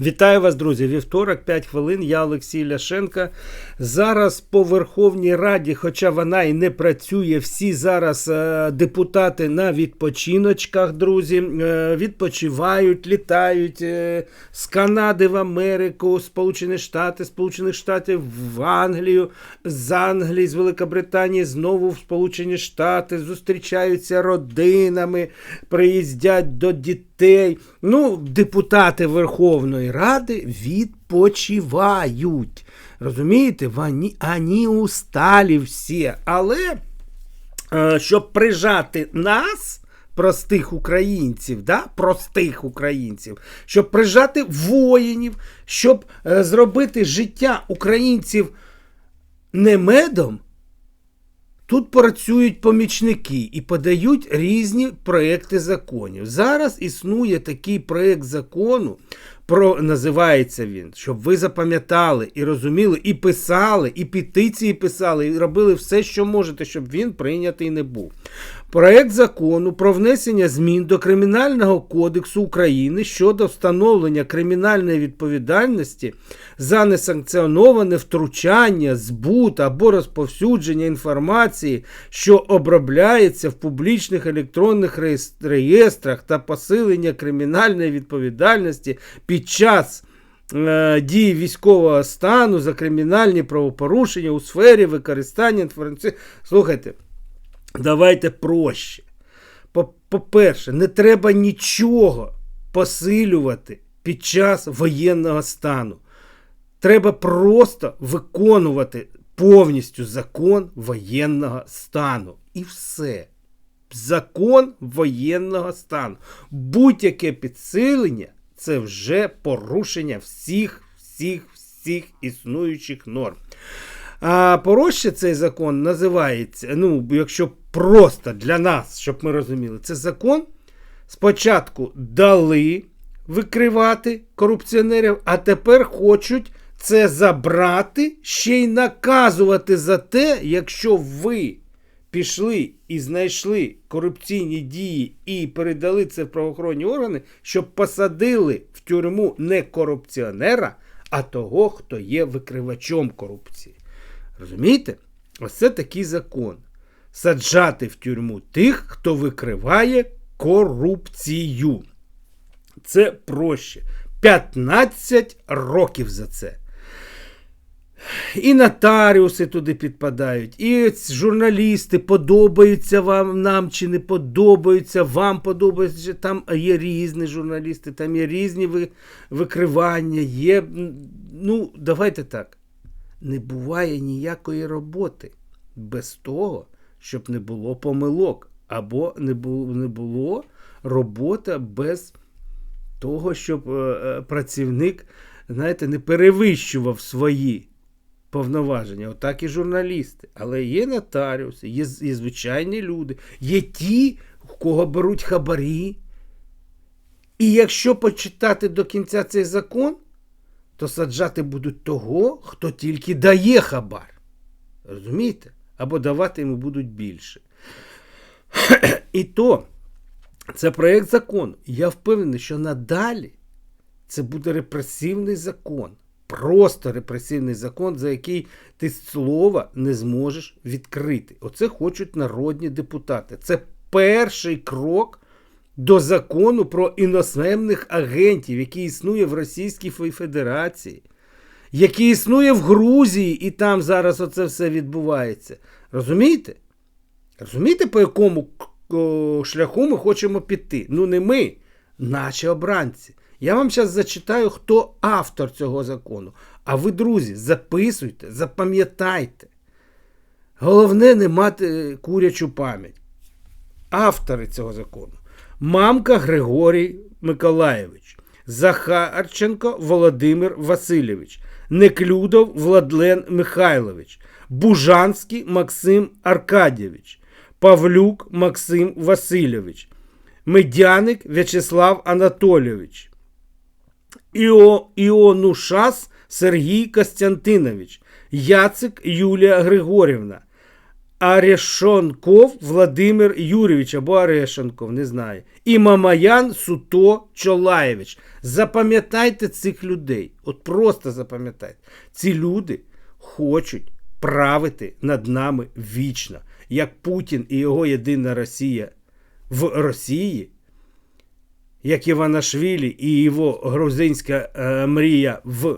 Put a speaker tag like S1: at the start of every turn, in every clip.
S1: Вітаю вас, друзі! Вівторок, 5 хвилин. Я Олексій Ляшенка. Зараз по Верховній Раді, хоча вона і не працює, всі зараз е, депутати на відпочиночках, друзі, е, відпочивають, літають е, з Канади в Америку, Сполучені Штати, Сполучених Штатів в Англію, з Англії, з Великобританії знову в Сполучені Штати, зустрічаються родинами, приїздять до дітей. Ну, депутати Верховної Ради відпочивають. Розумієте, вони, вони усталі всі. Але е, щоб прижати нас. Простих українців, да? простих українців, щоб прижати воїнів, щоб е, зробити життя українців не медом, Тут працюють помічники і подають різні проекти законів. Зараз існує такий проект закону, про називається він, щоб ви запам'ятали і розуміли, і писали, і петиції писали, і робили все, що можете, щоб він прийнятий не був. Проект закону про внесення змін до Кримінального кодексу України щодо встановлення кримінальної відповідальності за несанкціоноване втручання, збут або розповсюдження інформації, що обробляється в публічних електронних реєстрах та посилення кримінальної відповідальності під час е, дії військового стану за кримінальні правопорушення у сфері використання інформації. Слухайте. Давайте проще. По-перше, не треба нічого посилювати під час воєнного стану. Треба просто виконувати повністю закон воєнного стану. І все. Закон воєнного стану. Будь-яке підсилення це вже порушення всіх, всіх, всіх існуючих норм. А пороще цей закон називається, ну, якщо просто для нас, щоб ми розуміли, це закон спочатку дали викривати корупціонерів, а тепер хочуть це забрати, ще й наказувати за те, якщо ви пішли і знайшли корупційні дії і передали це в правоохоронні органи, щоб посадили в тюрму не корупціонера, а того, хто є викривачом корупції. Розумієте? Ось такий закон. Саджати в тюрму тих, хто викриває корупцію. Це проще. 15 років за це. І нотаріуси туди підпадають, і журналісти подобаються вам нам чи не подобаються, вам подобаються. Там є різні журналісти, там є різні викривання, є. Ну, давайте так не буває ніякої роботи без того, щоб не було помилок, або не було, не було робота без того, щоб е, е, працівник, знаєте, не перевищував свої повноваження. Отак і журналісти. Але є нотаріуси, є, є звичайні люди, є ті, у кого беруть хабарі. І якщо почитати до кінця цей закон, то саджати будуть того, хто тільки дає хабар. Розумієте? Або давати йому будуть більше. І то це проєкт закону. Я впевнений, що надалі це буде репресивний закон. Просто репресивний закон, за який ти слова не зможеш відкрити. Оце хочуть народні депутати. Це перший крок до закону про іноземних агентів, який існує в Російській Федерації, який існує в Грузії, і там зараз оце все відбувається. Розумієте? Розумієте, по якому шляху ми хочемо піти? Ну, не ми, наші обранці. Я вам зараз зачитаю, хто автор цього закону. А ви, друзі, записуйте, запам'ятайте. Головне не мати курячу пам'ять. Автори цього закону. Мамка Григорій Миколаєвич, Захарченко Володимир Васильович, Неклюдов Владлен Михайлович, Бужанський Максим Аркадійович, Павлюк Максим Васильович, Медяник В'ячеслав Анатолійович, Іо, Іонушас Сергій Костянтинович, Яцик Юлія Григорівна, Арешонков Владимир Юрійович або Арешенков, не знаю. І Мамаян Суто Чолаєвич. Запам'ятайте цих людей. От просто запам'ятайте. Ці люди хочуть правити над нами вічно, як Путін і його єдина Росія в Росії, як Іванашвілі і його грузинська е, мрія в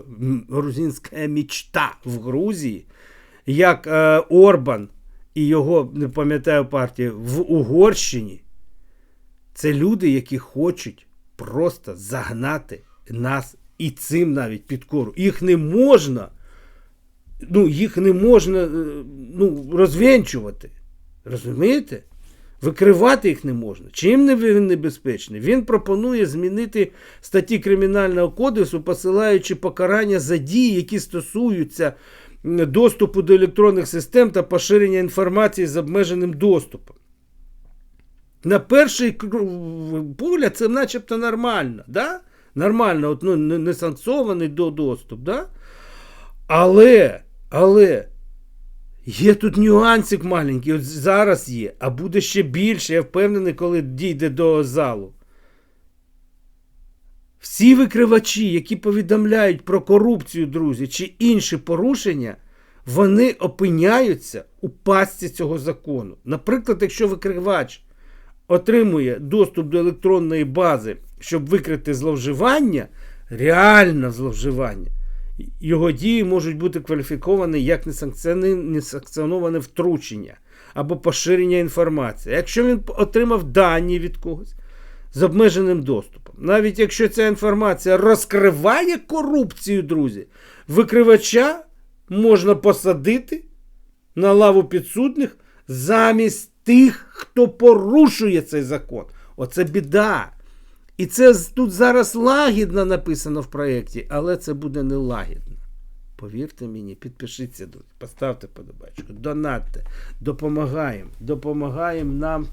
S1: грузинська мічта в Грузії, як е, Орбан і його, не пам'ятаю партію, в Угорщині. Це люди, які хочуть просто загнати нас і цим навіть під кору. Їх не можна, ну, їх не можна е, ну, розвінчувати. Розумієте? Викривати їх не можна. Чим не він небезпечний? Він пропонує змінити статті Кримінального кодексу, посилаючи покарання за дії, які стосуються доступу до електронних систем та поширення інформації з обмеженим доступом. На перший погляд це начебто нормально. Да? Нормально, от, ну, не- до доступ. Да? Але, але є тут нюансик маленький, от зараз є, а буде ще більше, я впевнений, коли дійде до залу. Всі викривачі, які повідомляють про корупцію, друзі, чи інші порушення, вони опиняються у пастці цього закону. Наприклад, якщо викривач отримує доступ до електронної бази, щоб викрити зловживання, реальне зловживання, його дії можуть бути кваліфіковані як несанкціоноване втручення або поширення інформації. Якщо він отримав дані від когось з обмеженим доступом, навіть якщо ця інформація розкриває корупцію, друзі, викривача можна посадити на лаву підсудних замість тих, хто порушує цей закон. Оце біда. І це тут зараз лагідно написано в проєкті, але це буде не лагідно. Повірте мені, підпишіться, друзі, поставте подобачку, донатьте, допомагаємо, допомагаємо нам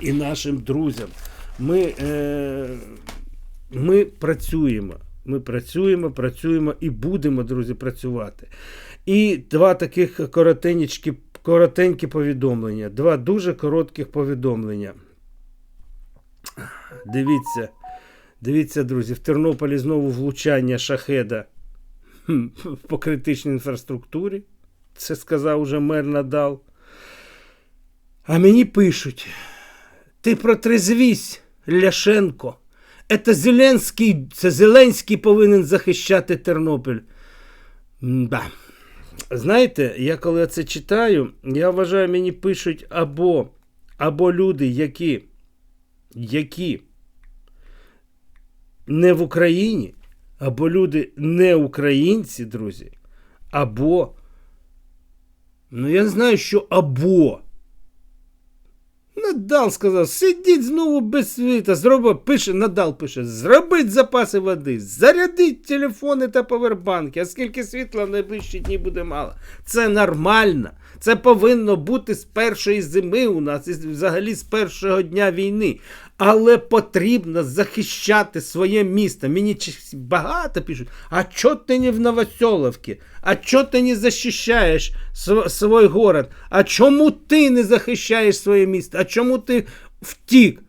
S1: і нашим друзям. Ми, е, ми працюємо. Ми працюємо, працюємо і будемо, друзі, працювати. І два таких коротенькі, коротенькі повідомлення. Два дуже коротких повідомлення. Дивіться, дивіться, друзі, в Тернополі знову влучання шахеда по критичній інфраструктурі. Це сказав уже мер Надал. А мені пишуть: ти протрезвісь, Ляшенко. Це Зеленський, це Зеленський повинен захищати Тернопіль. Да. Знаєте, я коли це читаю, я вважаю, мені пишуть або, або люди, які, які не в Україні, або люди не українці, друзі, або, ну я не знаю, що або. Надал сказав, сидіть знову без світа, зроби, пише, Надал пише, зробіть запаси води, зарядіть телефони та повербанки, а скільки світла найближчі дні буде мало. Це нормально. Це повинно бути з першої зими у нас і взагалі з першого дня війни. Але потрібно захищати своє місто. Мені багато пишуть, а чого ти не в Новоселовці? А чого ти не захищаєш св- свій город? А чому ти не захищаєш своє місто? А чому ти втік?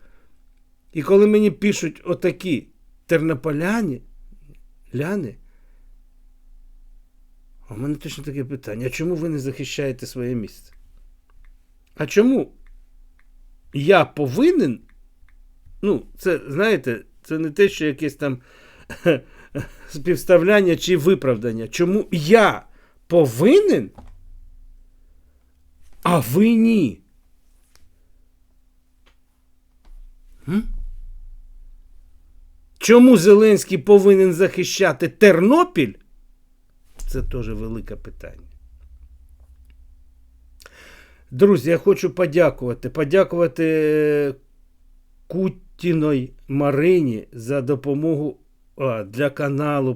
S1: І коли мені пишуть отакі тернополяни, ляни, в мене точно таке питання: а чому ви не захищаєте своє місце? А чому я повинен? Ну, це, знаєте, це не те, що якесь там співставляння чи виправдання. Чому я повинен, а ви ні? Чому Зеленський повинен захищати Тернопіль? Це теж велике питання. Друзі, я хочу подякувати. Подякувати Кутіної Марині за допомогу а, для каналу.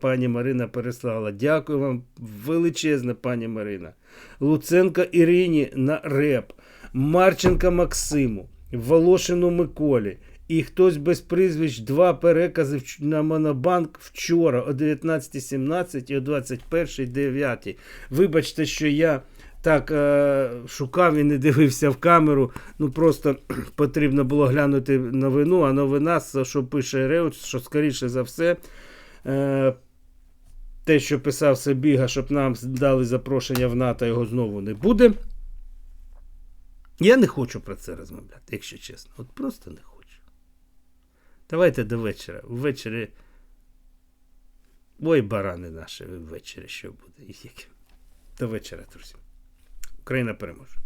S1: Пані Марина переслала. Дякую вам величезне, пані Марина. Луценко Ірині на реп, Марченка Максиму, Волошину Миколі. І хтось без прізвищ два перекази на Монобанк вчора о 19.17 і о 21.09. Вибачте, що я так е, шукав і не дивився в камеру. Ну просто потрібно було глянути новину, а новина, що пише Реут, що скоріше за все. Е, те, що писав Себіга, щоб нам дали запрошення в НАТО, його знову не буде. Я не хочу про це розмовляти, якщо чесно. От просто не хочу. Давайте до вечора. Ввечері. Ой, барани наші, ввечері що буде. До вечора, друзі. Україна переможе.